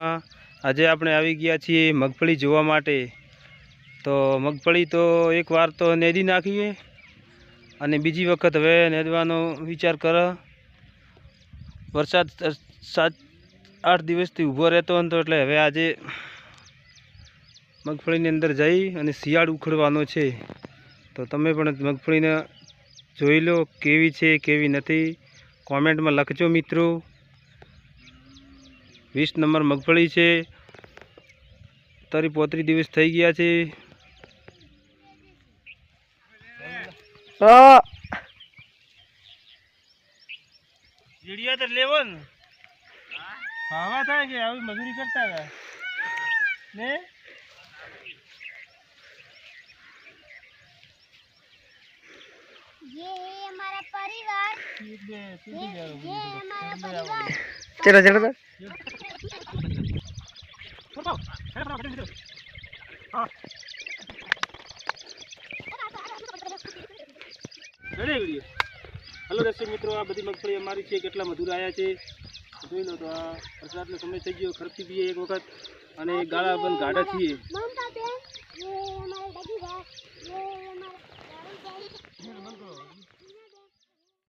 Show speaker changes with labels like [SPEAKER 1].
[SPEAKER 1] આજે આપણે આવી ગયા છીએ મગફળી જોવા માટે. તો મગફળી તો એકવાર તો નેદી નાખીએ અને બીજી વખત હવે નેદવાનો વિચાર કર. વરસાદ સાત, આઠ દિવસથી ઊભો રહેતો હતો એટલે હવે આજે મગફળીની અંદર જઈ અને શિયાળ ઉખડવાનો છે. તો તમે પણ મગફળીને જોઈ લો કેવી છે, કેવી નથી. કોમેન્ટમાં લખજો મિત્રો. વીસ નંબર મગફળી છે. તારી પોત્રી દિવસ થઈ ગયા છે. જીડિયા તો લેવો ને. ખાવા થાય કે આવી મજૂરી કરતા હતા? ને?
[SPEAKER 2] ये
[SPEAKER 3] ચલો ચલો તો
[SPEAKER 1] હલો દર્શક મિત્રો આ બધી મગફળી અમારી છે કેટલા મધુર આવ્યા છે. જોઈ લો તો આ વરસાદનો સમય થઈ ગયો ખર્ચી દઈએ એક વખત અને ગાળા પણ ગાઢા છીએ.